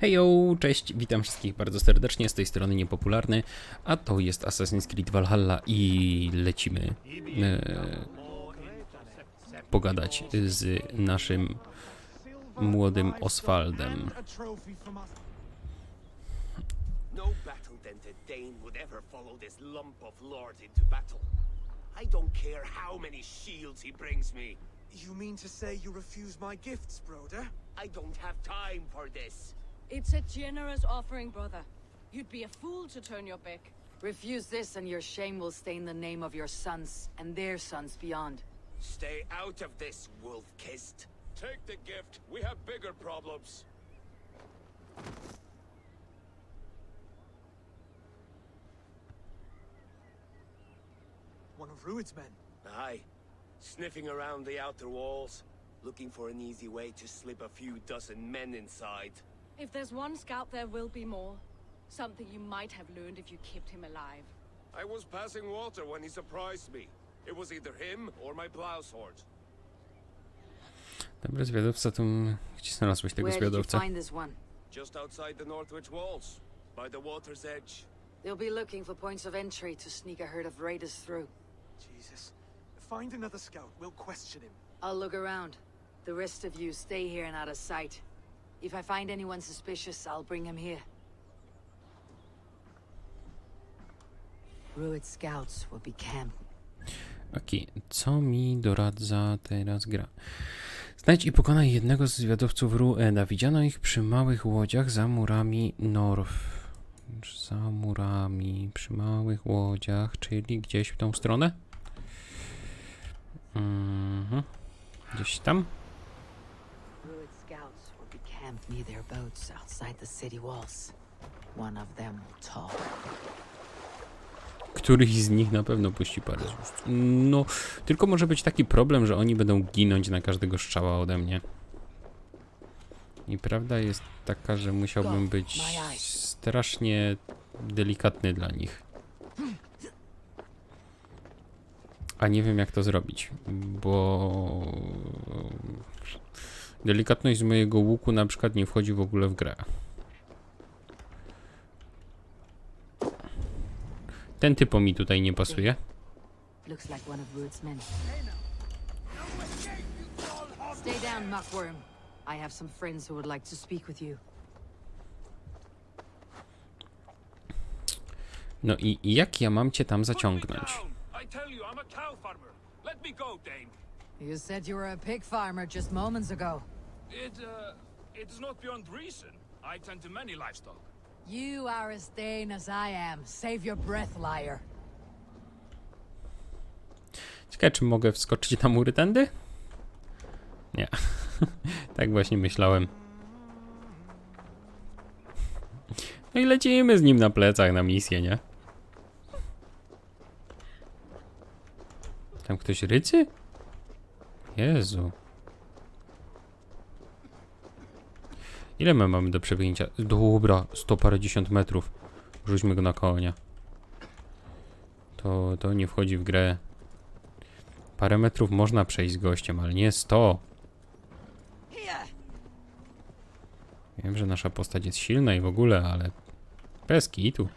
Hejo, cześć, witam wszystkich bardzo serdecznie, z tej strony Niepopularny, a to jest Assassin's Creed Valhalla i lecimy e, pogadać z naszym młodym Oswaldem. No battle-dented Dane would ever follow this lump of lord into battle. I don't care how many shields he brings me. You mean to say you refuse my gifts, Broder? I don't have time for this. It's a generous offering, brother. You'd be a fool to turn your back. Refuse this, and your shame will stain the name of your sons and their sons beyond. Stay out of this, wolf-kissed. Take the gift. We have bigger problems. One of Rued's men. Aye. Sniffing around the outer walls, looking for an easy way to slip a few dozen men inside. If there's one scout, there will be more. Something you might have learned if you kept him alive. I was passing water when he surprised me. It was either him or my plow sword. Dobry zwiadowca, to gdzie znalazłeś tego Where did you zwiadowcę? find this one? Just outside the Northwich walls. By the water's edge. They'll be looking for points of entry to sneak a herd of raiders through. Jesus. Find another scout. We'll question him. I'll look around. The rest of you stay here and out of sight. If I find anyone suspicious, I'll bring him here. Ruid scouts will be Okej, co mi doradza teraz gra? Znajdź i pokonaj jednego z zwiadowców Rueda. Widziano ich przy małych łodziach za murami Norf. Za murami, przy małych łodziach, czyli gdzieś w tą stronę? Mhm. Gdzieś tam? Ruid scouts will be camped near their boats outside the city walls. One of them will talk. Któryś z nich na pewno puści parę ust. No, tylko może być taki problem, że oni będą ginąć na każdego strzała ode mnie. I prawda jest taka, że musiałbym być strasznie delikatny dla nich. A nie wiem jak to zrobić, bo delikatność z mojego łuku na przykład nie wchodzi w ogóle w grę. Ten typo mi tutaj nie pasuje. Looks like one of Ruid's men. Stay down, Muckworm. I have some friends who would like to speak with you. No i jak ja mam cię tam zaciągnąć? Let me go, Dane. You said you were a pig farmer just moments ago. It, uh, it is not beyond reason. I tend to many livestock. You are as Dane as I am. Save your breath, liar. Ciekawe, czy mogę wskoczyć na mury tędy? Nie. tak właśnie myślałem. No i lecimy z nim na plecach na misję, nie? Tam ktoś rycy? Jezu. Ile my mamy do przebiegnięcia? Dobra, sto parędziesiąt metrów. Rzućmy go na konia. To, to nie wchodzi w grę. Parę metrów można przejść z gościem, ale nie 100. Wiem, że nasza postać jest silna i w ogóle, ale bez kitu.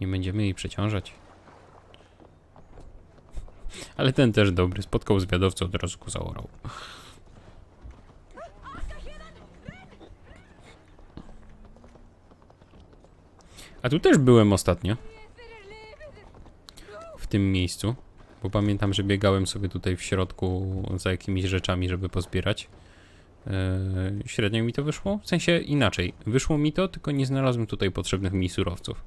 Nie będziemy jej przeciążać. Ale ten też dobry. Spotkał zwiadowcę, od razu go zaorał. A tu też byłem ostatnio. W tym miejscu. Bo pamiętam, że biegałem sobie tutaj w środku za jakimiś rzeczami, żeby pozbierać. Yy, średnio mi to wyszło. W sensie inaczej. Wyszło mi to, tylko nie znalazłem tutaj potrzebnych mi surowców.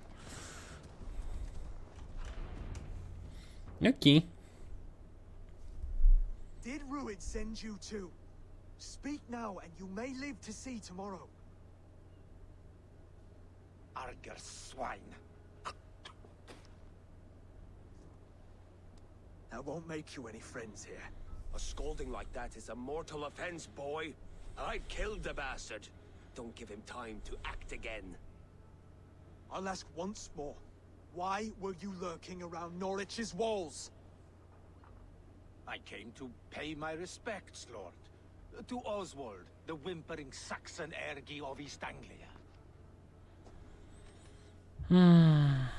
Jaki? Did Rued send you to. Speak now, and you may live to see tomorrow. Arger swine. That won't make you any friends here. A scolding like that is a mortal offense, boy. I killed the bastard. Don't give him time to act again. I'll ask once more. Why were you lurking around Norwich's walls? I came to pay my respects, Lord. To Oswald, the whimpering Saxon ergi of East Anglia.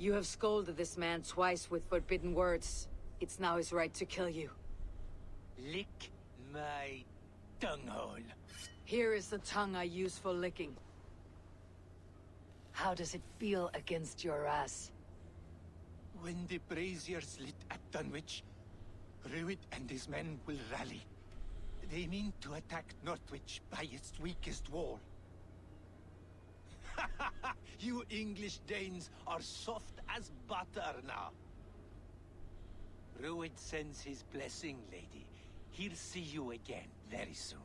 You have scolded this man twice with forbidden words. It's now his right to kill you. Lick my dunghole. Here is the tongue I use for licking. How does it feel against your ass? When the braziers lit at Dunwich, Ruid and his men will rally. They mean to attack Northwich by its weakest wall. you English Danes are soft as butter now. Ruid sends his blessing, lady. He'll see you again very soon.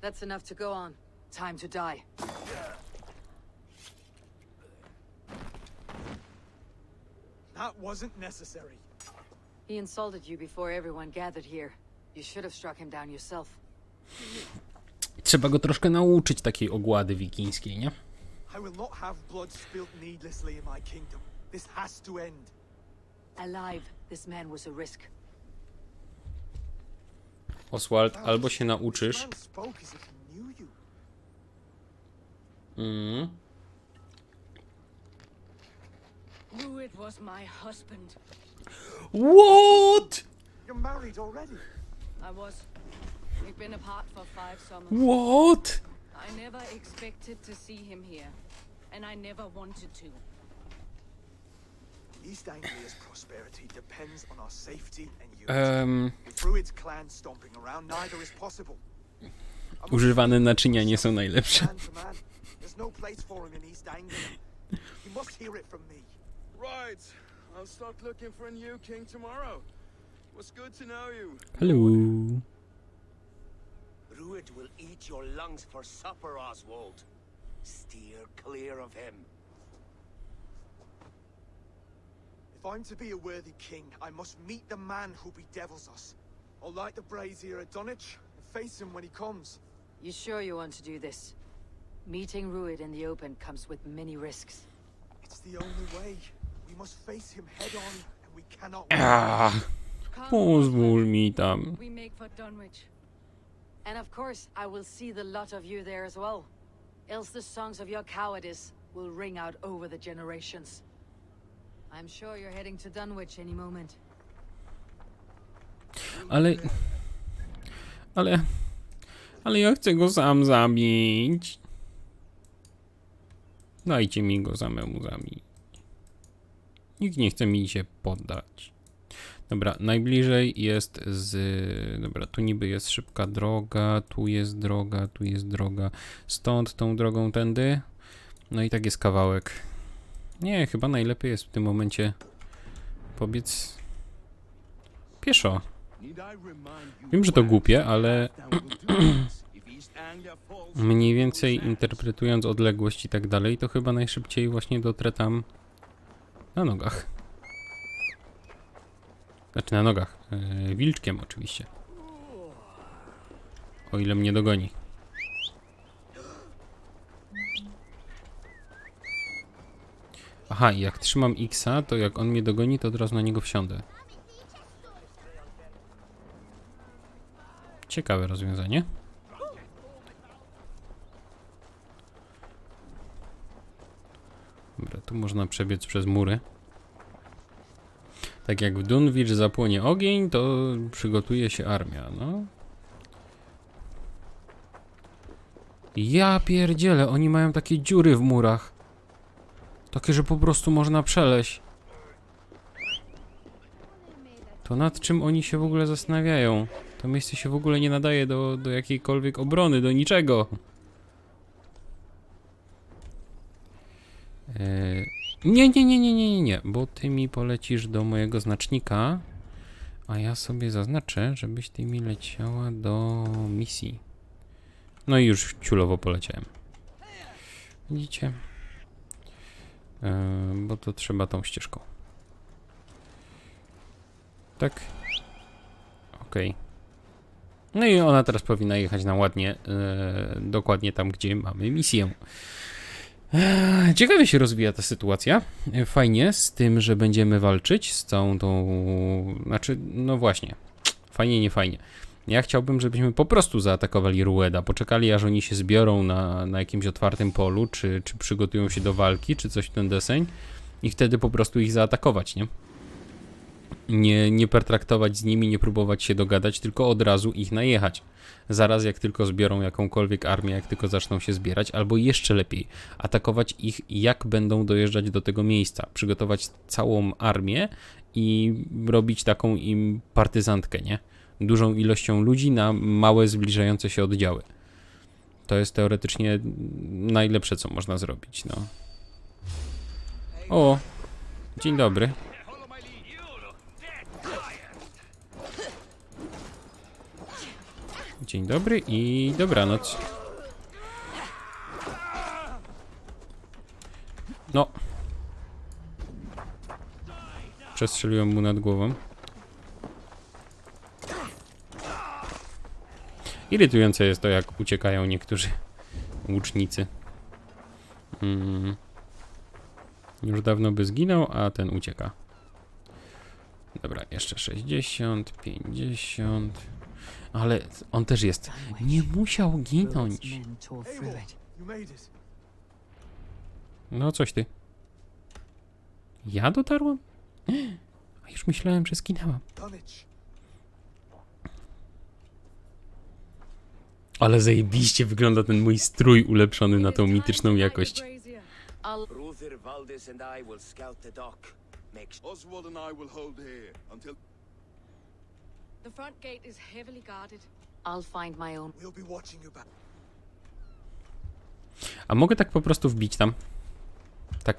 That's enough to go on. Time to die. That wasn't necessary. He insulted you before everyone gathered here. You should have struck him down yourself. Trzeba go troszkę nauczyć takiej ogłady wikińskiej, nie? I will not have blood spilt needlessly in my kingdom. This has to end. Alive, this man was a risk. Oswald, albo się nauczysz. man spoke as if he knew. Ruid was my husband. What? You're married already. I was. We've been apart for five summers. What? I never expected to see him here, and I never wanted to. East Anglia's prosperity depends on our safety and unity. Em, With Druid's clan stomping around, neither is possible. Używane naczynia nie są najlepsze. Man to man. There's no place for him in East Anglia. He must hear it from me. Right. I'll start looking for a new king tomorrow. Was good to know you. Hello. Ruid will eat your lungs for supper, Oswald. Steer clear of him. If I'm to be a worthy king, I must meet the man who bedevils us. I'll light the brazier at Dunwich and face him when he comes. You sure you want to do this? Meeting Ruid in the open comes with many risks. It's the only way. We must face him head on, and we cannot. Ah, Come, pozwól Oswald. mi tam. We make for Dunwich. And of course, I will see the lot of you there as well. Else the songs of your cowardice will ring out over the generations. I'm sure you're heading to Dunwich any moment. Ale... Ale... Ale ja chcę go sam zabić. Dajcie mi go samemu zabić. Nikt nie chce mi się poddać. Dobra, najbliżej jest z... Dobra, tu niby jest szybka droga, tu jest droga, tu jest droga. Stąd tą drogą tędy. No i tak jest kawałek. Nie, chyba najlepiej jest w tym momencie pobiec pieszo. Wiem, że to głupie, ale mniej więcej interpretując odległość i tak dalej, to chyba najszybciej właśnie dotrę tam na nogach. Znaczy na nogach. Yy, wilczkiem oczywiście. O ile mnie dogoni. Aha, jak trzymam X-a, to jak on mnie dogoni, to od razu na niego wsiądę. Ciekawe rozwiązanie. Dobra, tu można przebiec przez mury. Tak jak w Dunwich zapłonie ogień, to przygotuje się armia, no. Ja pierdzielę, oni mają takie dziury w murach. Takie, że po prostu można przeleść. To nad czym oni się w ogóle zastanawiają? To miejsce się w ogóle nie nadaje do, do jakiejkolwiek obrony, do niczego. Nie, nie, nie, nie, nie, nie, nie, bo ty mi polecisz do mojego znacznika, a ja sobie zaznaczę, żebyś ty mi leciała do misji. No i już ciulowo poleciałem. Widzicie? Eee, bo to trzeba tą ścieżką. Tak. Okej. No i ona teraz powinna jechać na ładnie, e, dokładnie tam, gdzie mamy misję. Ciekawie się rozwija ta sytuacja. Fajnie, z tym, że będziemy walczyć z całą tą. Znaczy, no właśnie. Fajnie, nie fajnie. Ja chciałbym, żebyśmy po prostu zaatakowali Rueda, poczekali aż oni się zbiorą na, na jakimś otwartym polu, czy, czy przygotują się do walki, czy coś w ten deseń i wtedy po prostu ich zaatakować, nie? Nie, nie pertraktować z nimi, nie próbować się dogadać, tylko od razu ich najechać. Zaraz jak tylko zbiorą jakąkolwiek armię, jak tylko zaczną się zbierać, albo jeszcze lepiej, atakować ich jak będą dojeżdżać do tego miejsca, przygotować całą armię i robić taką im partyzantkę, nie? Dużą ilością ludzi na małe zbliżające się oddziały. To jest teoretycznie najlepsze, co można zrobić, no. O, dzień dobry. Dzień dobry i dobranoc. No. Przestrzeliłem mu nad głową. Irytujące jest to, jak uciekają niektórzy łucznicy. Mm. Już dawno by zginął, a ten ucieka. Dobra, jeszcze 60, 50. Ale on też jest. Nie musiał ginąć. No, coś ty. Ja dotarłam? A już myślałem, że zginęłam. Ale zajebiście wygląda ten mój strój ulepszony na tą mityczną jakość. Ruther, Valdis, and I will scout the dock. Make Oswald and I will hold here until The front gate is heavily guarded. I'll find my own. We'll be watching you back. A mogę tak po prostu wbić tam? Tak,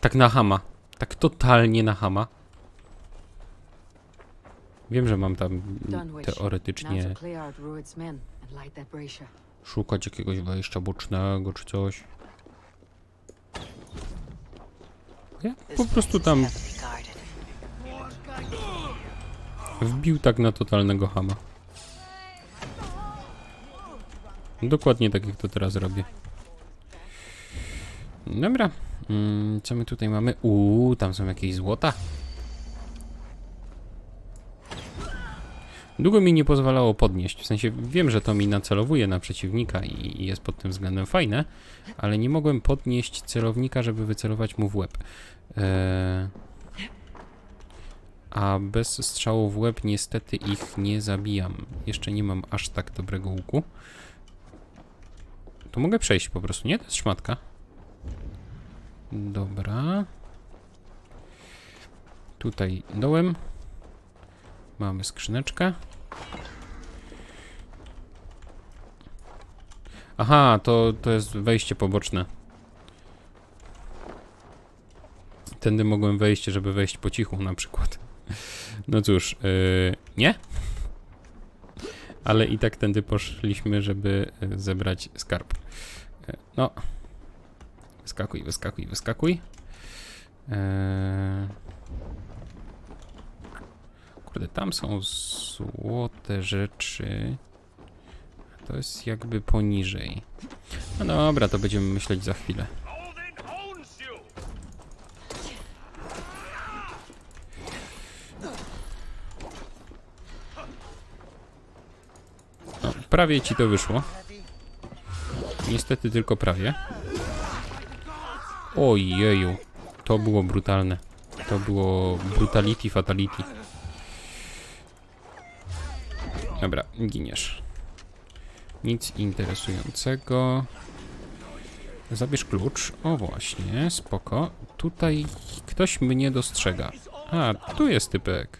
tak na hama. Tak totalnie na hama. Wiem, że mam tam teoretycznie to clear out Rued's men and light that brazier. szukać jakiegoś wejścia bocznego czy coś. Ja po prostu tam wbił tak na totalnego hama. Dokładnie tak jak to teraz robię. Dobra. Mm, co my tutaj mamy? Uuu, tam są jakieś złota. Długo mi nie pozwalało podnieść. W sensie wiem, że to mi nacelowuje na przeciwnika i jest pod tym względem fajne, ale nie mogłem podnieść celownika, żeby wycelować mu w łeb. Eee, a bez strzału w łeb niestety ich nie zabijam. Jeszcze nie mam aż tak dobrego łuku. Tu mogę przejść po prostu, nie? To jest szmatka. Dobra. Tutaj dołem. Mamy skrzyneczkę. Aha, to, to jest wejście poboczne. Tędy mogłem wejść, żeby wejść po cichu na przykład. No cóż, yy, nie? Ale i tak tędy poszliśmy, żeby y, zebrać skarb. Y, No. Wyskakuj, wyskakuj, wyskakuj. Yy... Kurde, tam są złote rzeczy. To jest jakby poniżej. No dobra, to będziemy myśleć za chwilę. Prawie ci to wyszło. Niestety tylko prawie. Ojeju, to było brutalne. To było brutality fatality. Dobra, giniesz. Nic interesującego. Zabierz klucz. O właśnie, spoko. Tutaj ktoś mnie dostrzega. A, tu jest typek.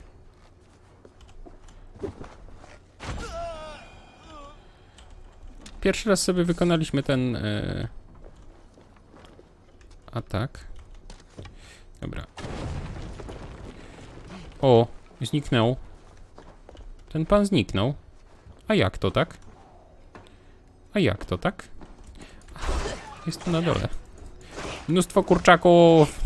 Pierwszy raz sobie wykonaliśmy ten e... atak. Dobra. O, zniknął. Ten pan zniknął. A jak to tak? A jak to tak? Jest tu na dole. Mnóstwo kurczaków!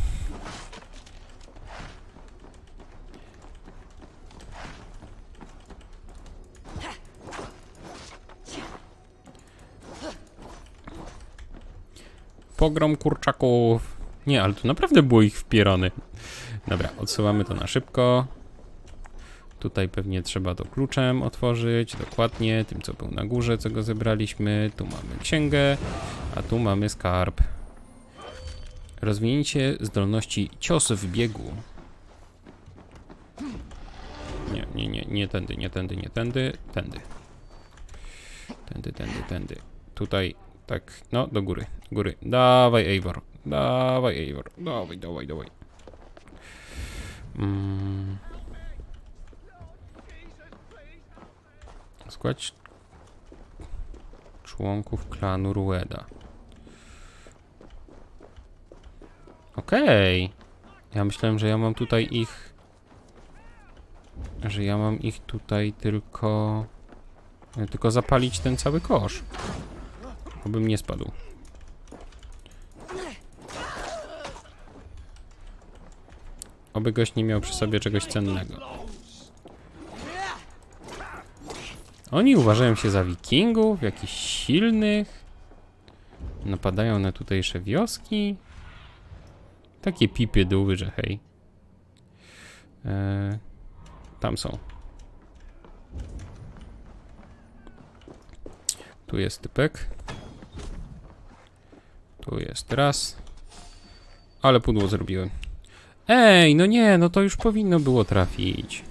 Pogrom kurczaków. Nie, ale tu naprawdę było ich wpierany. Dobra, odsuwamy to na szybko. Tutaj pewnie trzeba to kluczem otworzyć, dokładnie, tym co był na górze, co go zebraliśmy. Tu mamy księgę, a tu mamy skarb. Rozwinięcie zdolności cios w biegu. Nie, nie, nie, nie tędy, nie tędy, nie tędy, tędy. Tędy, tędy, tędy. Tutaj, tak, no, do góry, do góry. Dawaj, Eivor, dawaj, Eivor, dawaj, dawaj, dawaj. Mm. Składź członków klanu Rueda. Okej. Ja myślałem, że ja mam tutaj ich... Że ja mam ich tutaj tylko... Tylko zapalić ten cały kosz. Obym nie spadł. Oby gość nie miał przy sobie czegoś cennego. Oni uważają się za wikingów, jakichś silnych. Napadają na tutejsze wioski. Takie pipy duły, że hej. Eee, tam są. Tu jest typek. Tu jest raz. Ale pudło zrobiłem. Ej, no nie, no to już powinno było trafić.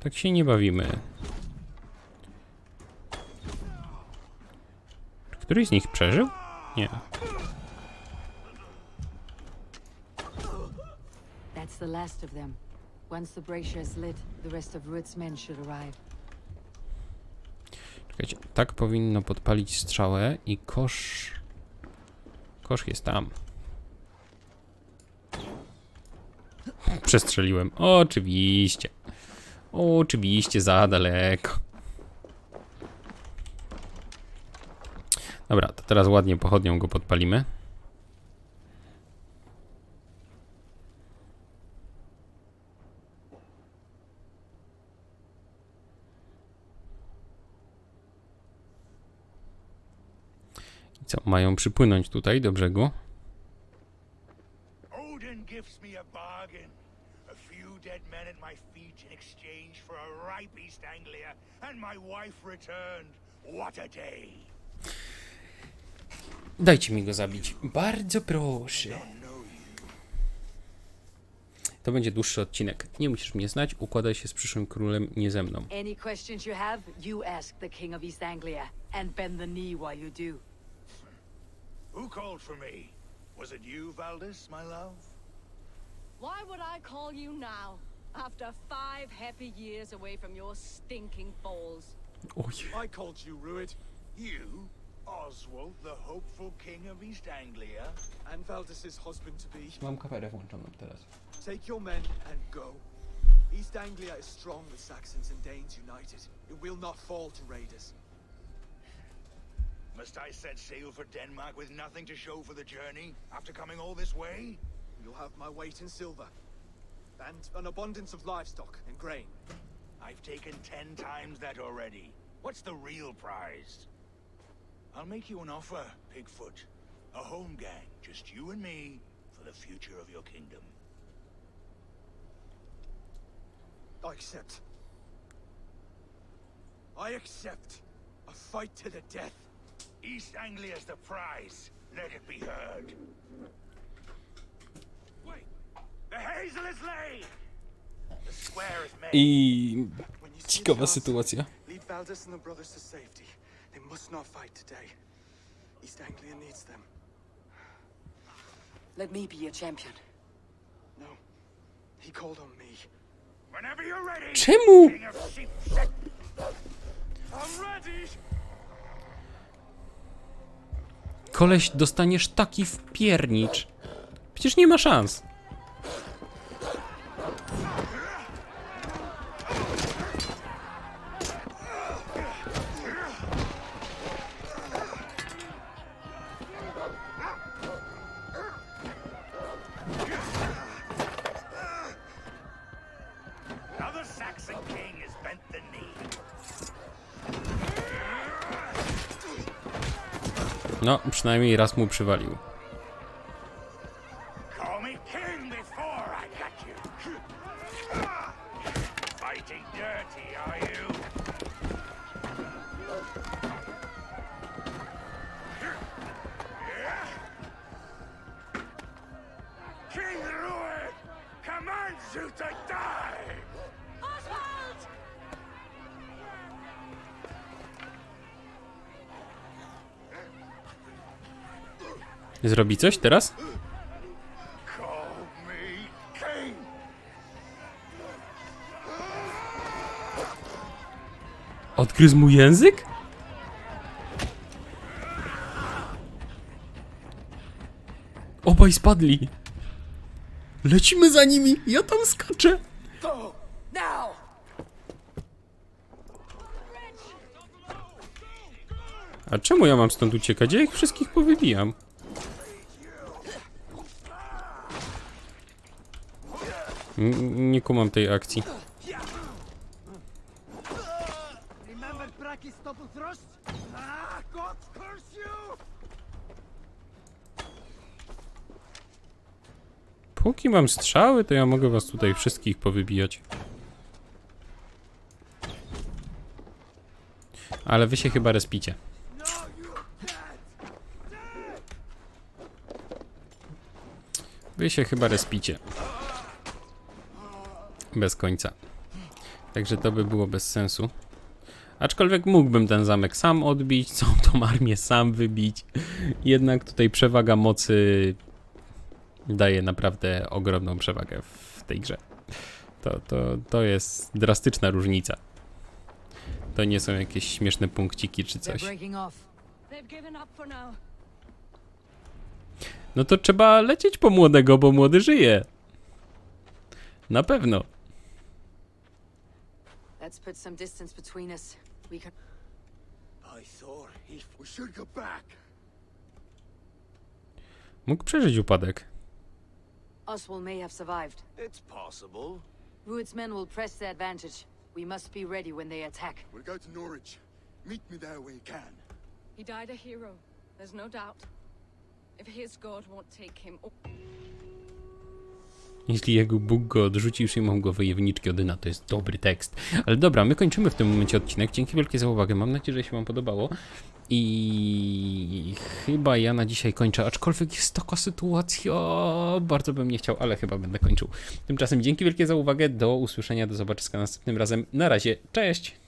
Tak się nie bawimy. Czy któryś z nich przeżył? Nie. That's the last of them. Once the brazier is lit, the rest of men should arrive. Czekajcie, tak powinno podpalić strzałę i kosz... Kosz jest tam. Przestrzeliłem. Oczywiście. Oczywiście, za daleko. Dobra, to teraz ładnie pochodnią go podpalimy. Co, mają przypłynąć tutaj do brzegu? Odin gives me a bargain. A few dead men at my feet in exchange for a ripe East Anglia and my wife returned. What a day! Dajcie mi go zabić. Bardzo proszę. To będzie dłuższy odcinek. Nie musisz mnie znać, układaj się z przyszłym królem, nie ze mną. Any questions you have, you ask the King of East Anglia, and bend the knee while you do. Who called for me? Was it you, Valdis, my love? Why would I call you now? After five happy years away from your stinking balls. Oh, Oj. I called you, Ruid, You, Oswald, the hopeful king of East Anglia? and Valdis's husband-to-be. Mam kamerę włączoną teraz. Take your men and go. East Anglia is strong with Saxons and Danes united. It will not fall to raiders. Must I set sail for Denmark with nothing to show for the journey after coming all this way? You'll have my weight in silver. And an abundance of livestock and grain. I've taken ten times that already. What's the real prize? I'll make you an offer, Pigfoot. A home gang, just you and me, for the future of your kingdom. I accept. I accept. A fight to the death. East Anglia's the prize. Let it be heard. Wait! The hazel is laid! The square is made. I When ciekawa sytuacja. Lead Valdis and the brothers to safety. They must not fight today. East Anglia needs them. Let me be your champion. No. He called on me. Whenever you're ready, Czemu? King of Sheepset. I'm ready! Koleś, dostaniesz taki wpiernicz. Przecież nie ma szans. przynajmniej raz mu przywalił. Commands you to Zrobi coś teraz? Odgryzł mu język? Obaj spadli. Lecimy za nimi, ja tam skaczę. A czemu ja mam stąd uciekać? Ja ich wszystkich powybijam. N- nie kumam tej akcji. Ah! Póki mam strzały, to ja mogę was tutaj wszystkich powybijać. Ale wy się chyba respicie. Wy się chyba respicie. Bez końca. Także to by było bez sensu. Aczkolwiek mógłbym ten zamek sam odbić, całą tą armię sam wybić. Jednak tutaj przewaga mocy daje naprawdę ogromną przewagę w tej grze. To, to, to jest drastyczna różnica. To nie są jakieś śmieszne punkciki czy coś. No to trzeba lecieć po młodego, bo młody żyje. Na pewno. Let's put some distance between us. We can. By Thor, he... We should go back. Mógł przeżyć upadek. Oswald may have survived. It's possible. Rued's men will press their advantage. We must be ready when they attack. We'll go to Norwich. Meet me there when you can. He died a hero. There's no doubt. If his god won't take him, Jeśli jego Bóg go odrzucił, przyjmą go wojowniczki Odyna. To jest dobry tekst. Ale dobra, my kończymy w tym momencie odcinek. Dzięki wielkie za uwagę. Mam nadzieję, że się wam podobało. I chyba ja na dzisiaj kończę, aczkolwiek jest taka sytuacja, bardzo bym nie chciał, ale chyba będę kończył. Tymczasem dzięki wielkie za uwagę, do usłyszenia, do zobaczenia następnym razem. Na razie, cześć!